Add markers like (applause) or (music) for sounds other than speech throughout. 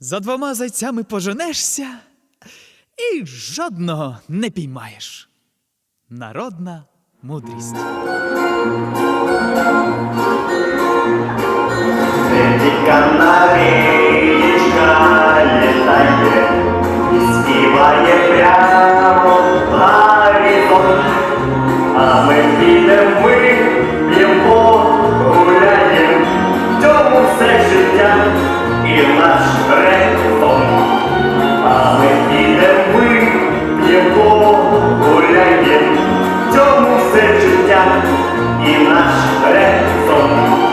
За двома зайцями поженешся і жодного не піймаєш. Народна мудрість. Ми п'ємо, гуляєм В цьому все життя і наш резон А ми підем, ми п'ємо, гуляєм В цьому життя і наш резон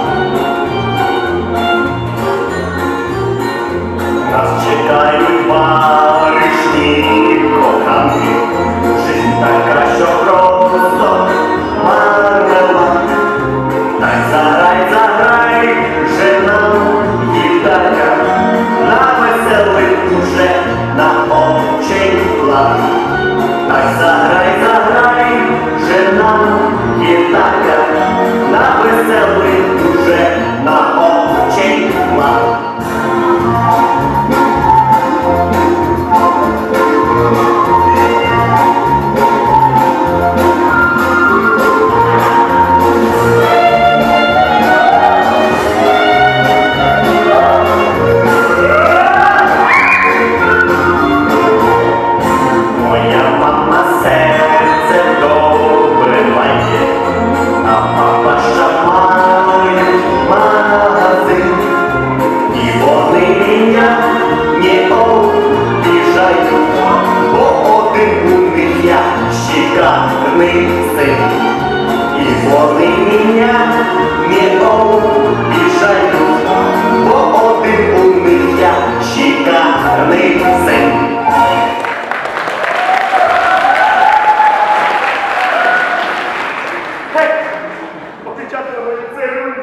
Опечатали ліцею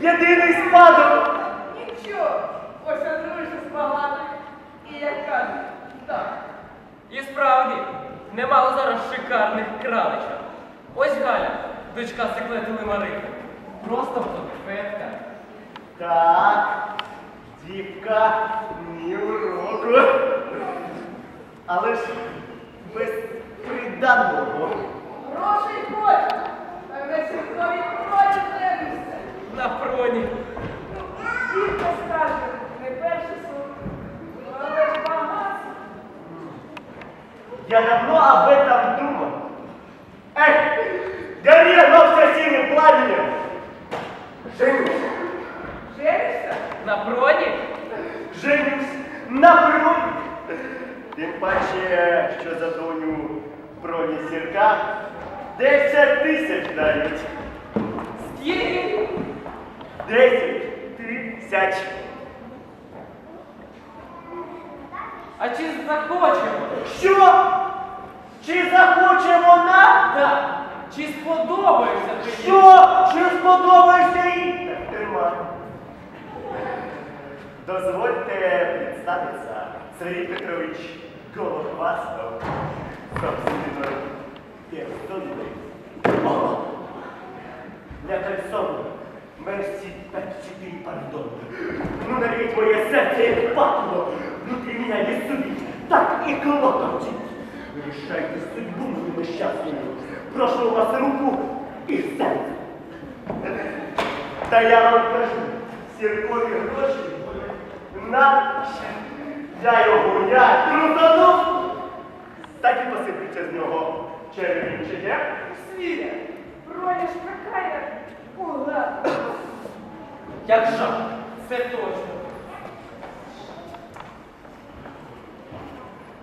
єдиний спадок! Нічого, ось одружусь багато. І як кажуть, так. І справді, немало зараз шикарних краличок. Ось Галя, дочка секлетили Марики. Просто фотографетка. Так, дівка ні уроку. Але ж без приданого. Грошей хочу. На сільськовій проді дивишся. На проні. Дівка скаже, не перший суд. Але ж багато. Я давно об этом думал. Эх, гори оно все синим пламенем. Женюсь, Женишся? На проні? женюсь на броні. Тим паче, що за доню броні сірка 10 тисяч дають. Скільки? 10 тисяч. А чи захочемо? Що? Чи захоче вона? Так. Чи сподобаєшся тобі? Що? Чи сподобаєшся їй? Тримай. Дозвольте представитися, Сергій Петрович Голохвастов, собственной персоной. О! Для кольцом мерсі 54 пардон. Ну, навіть моє серце як патло, внутрі мене не судить, так і колоточить. Рішайте судьбу мою нещасною. Прошу у вас руку і серце. Та я вам кажу, сіркові гроші наші. Я його я трутану. Так і посиплються з нього червінчики. Свіля, броня ж какая пуга. Як жах. Це точно.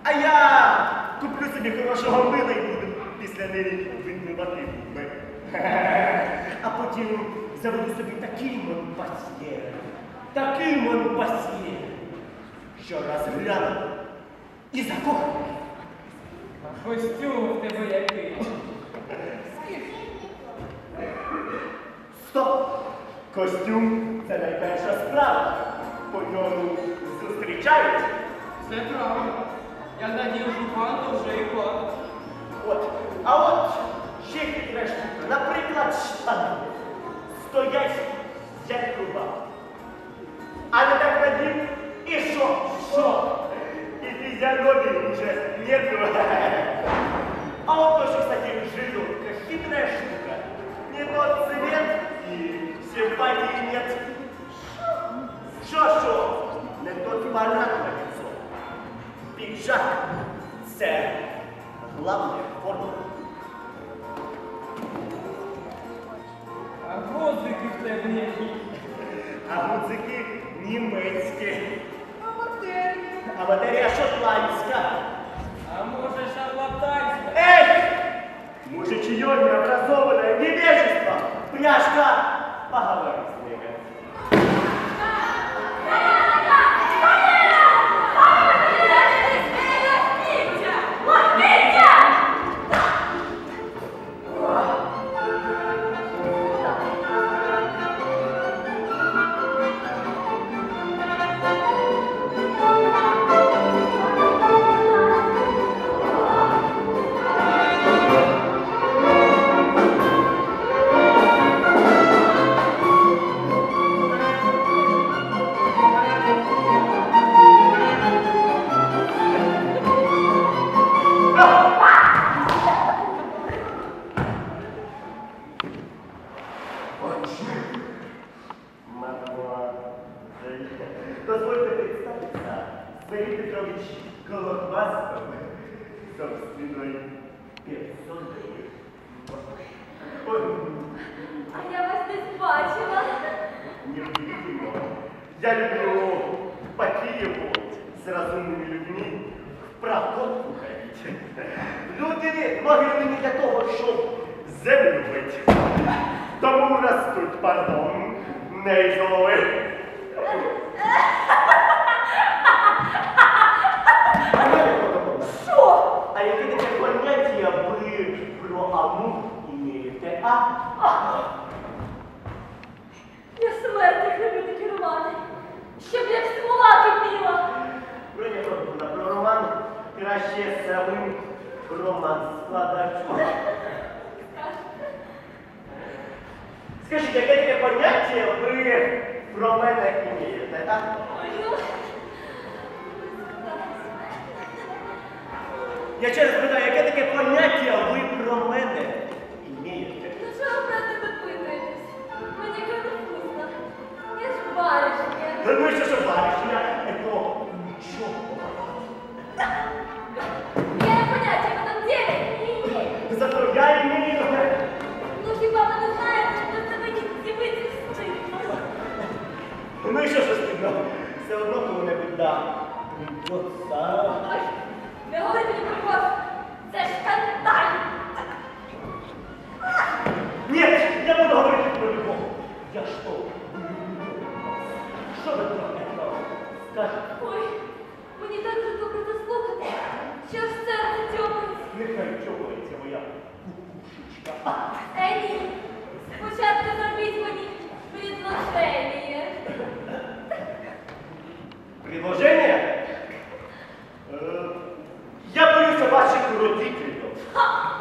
А я куплю собі хорошого мила і буду після неї відмивати губи. А потім заведу собі такий монпасьє, такий монпасьє, що раз гляну і закохаю. Костюм в тебе який. Стоп! Костюм це найперша справа. По ньому зустрічають. Це правда. Я надів жупан, то вже і пан. От. А от ще хитра. Наприклад, штани. Стоять, як труба. А не так надів і що? Що? І фізіономії вже нету. Кафешника. Не тот цвет и симпатии нет. Шо-шо, не тот барак. Пиджак – це главная форма. А музыки в тебе які? А гудзики німецькі. А батарея а шотландська. А может шарлатанська? Мужичье необразованное невежество, пляшка, поговорим. собственной персоной. А я вас десь бачила. видимо. Я люблю по Киеву с разумными людьми в проходку ходить. Люди ну, могли не для того, щоб землю бити. Тому растуть, пардон, нейзови. 操 (laughs)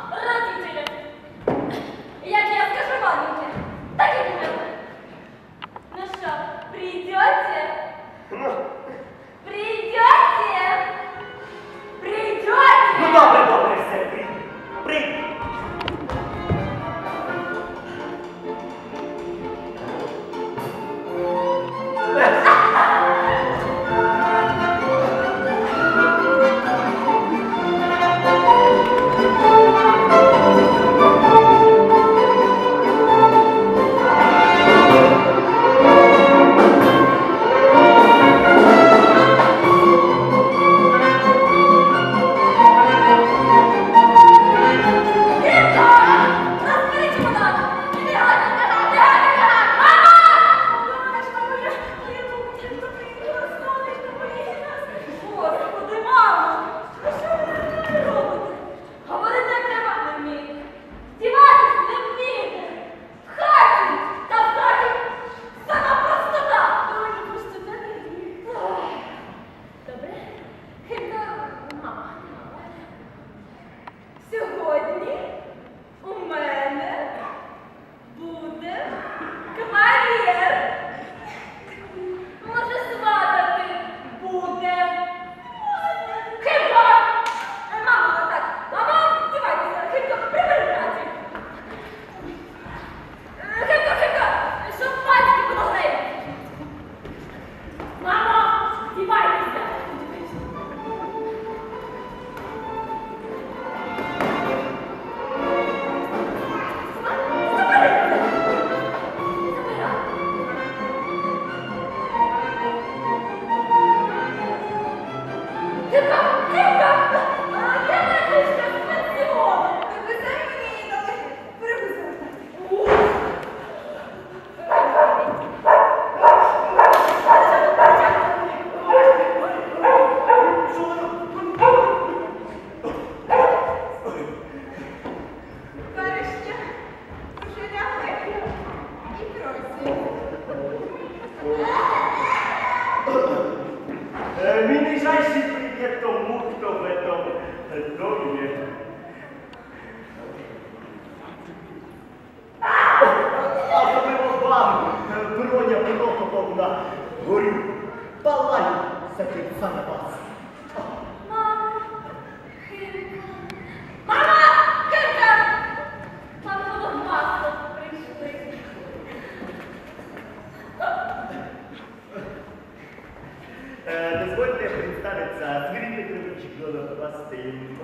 Дозвольте представиться Дмитрий Петрович Глазастин,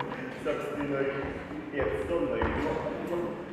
собственной персоной.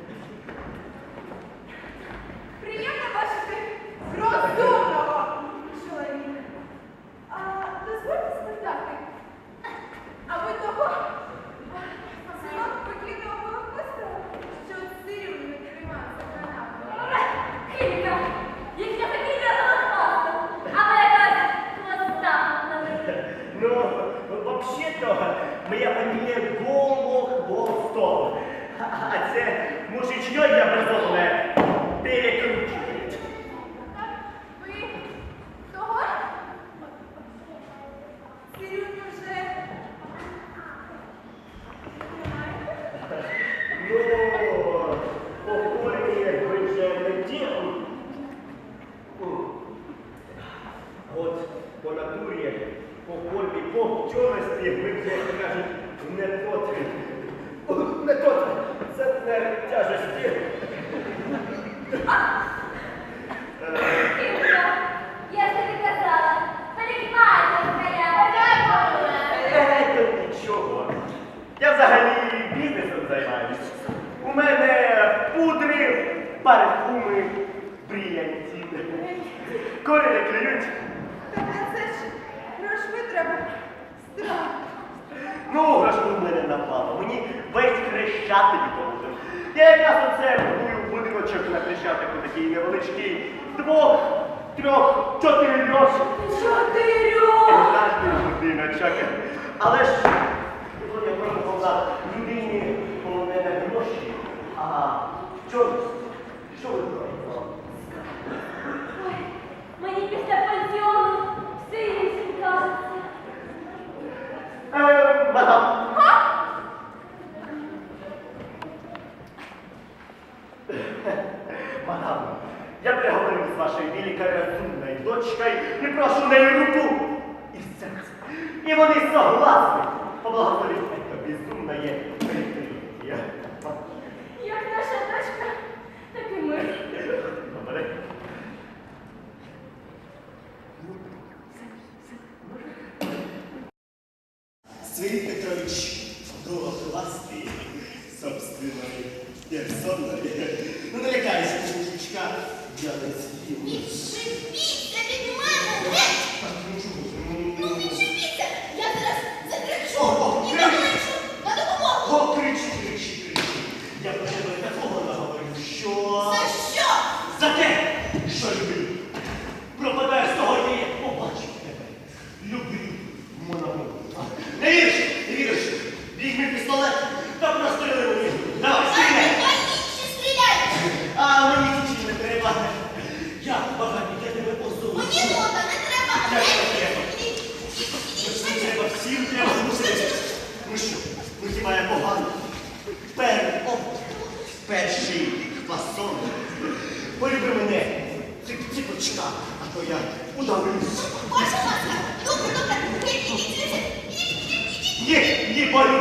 парфуми, брілянці. Кори не клюють. Так це ж грошми треба. Страх. Ну, грошми в мене напало. Мені весь хрещатик поводив. Я якраз оце будую будиночок на хрещатику, такий невеличкий. Двох, трьох, чотирьох. Чотирьох! Завжди будиночок. Але ж, коли я пробував людині, коли не гроші, а в. Що ви робите? Мені після пансіону все іншим кажеться. Е, мадам. Ха? Мадам, я переговорив з вашою великою розумною дочкою і прошу неї руку і серце. І вони согласні. Поблагодаріть, безумна є. Є, є, пані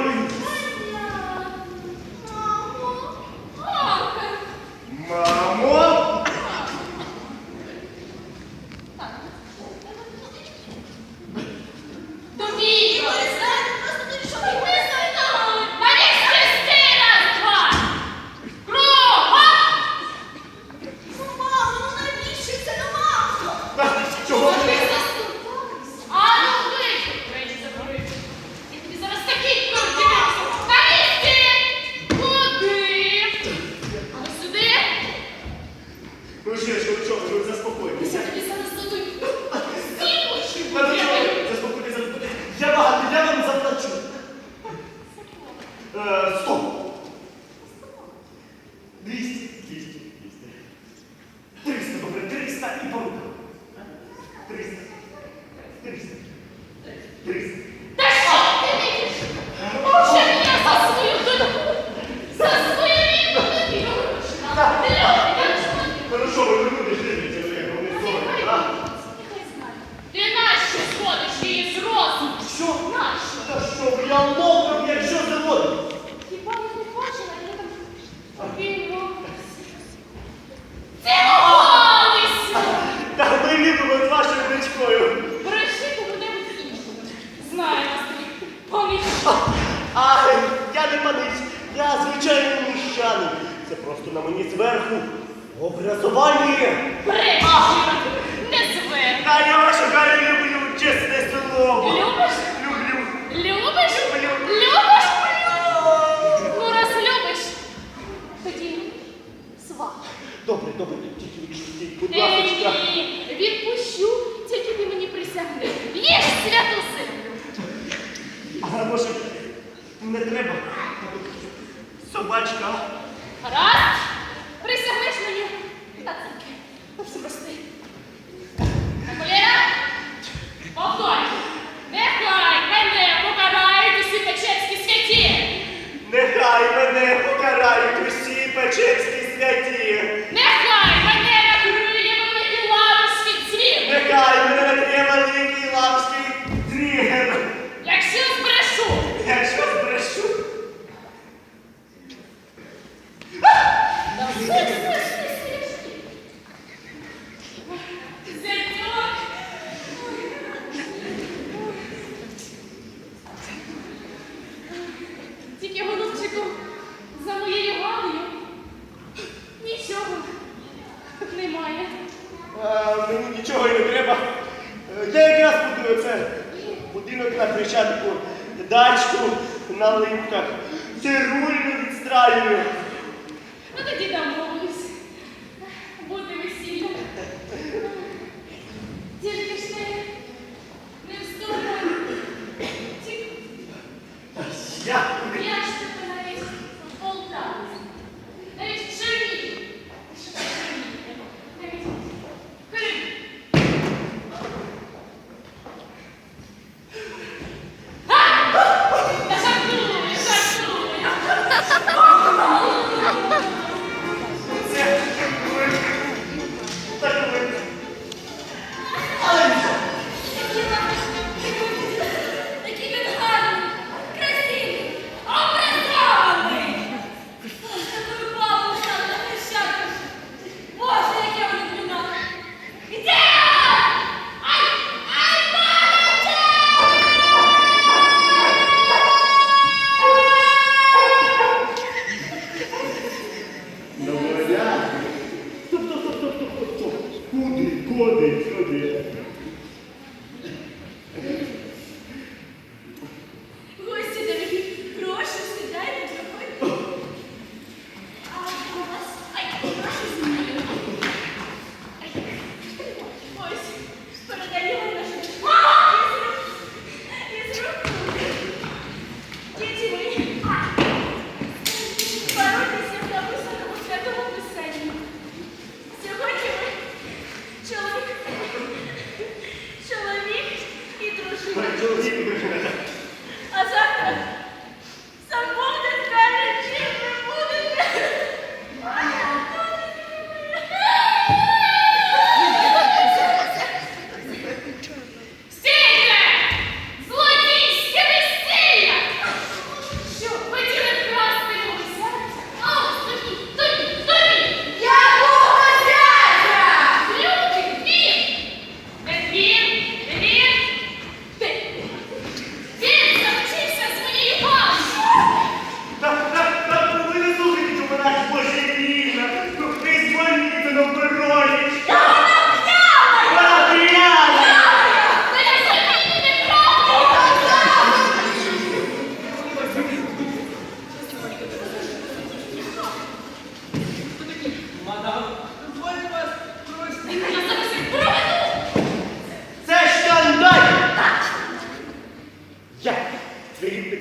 Образование! Прибавь! немає. Мені нічого і не треба. Е, я якраз будую це будинок на Хрещатику, дачку на липках. Цирульну відстраюю. Ну тоді дамо.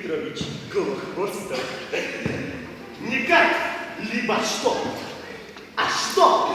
Петрович Голохвостов. Никак! либо что, а что?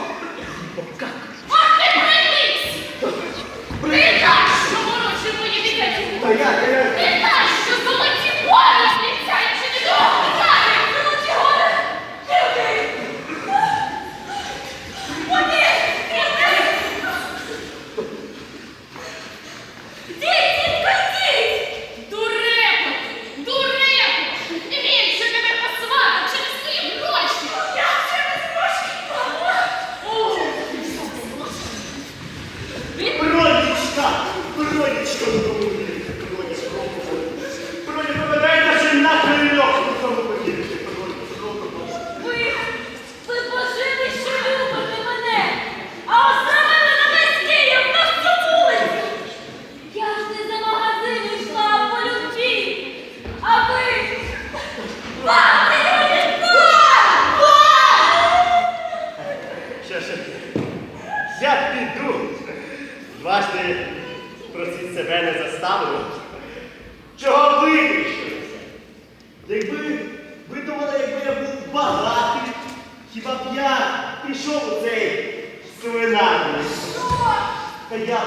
Та я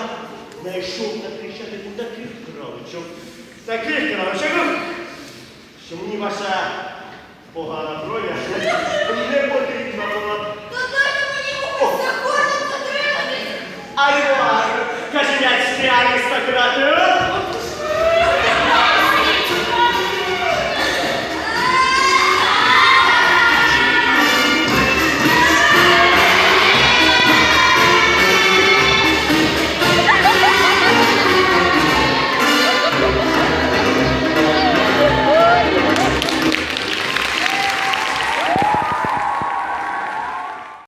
знайшов на щадиків, таких кровичок. таких кровичок. Ну, що мені ваша погана броня не потрібна була. Та дайте мені когось законом затриматись! Айвар, каже, я стряли, стократи!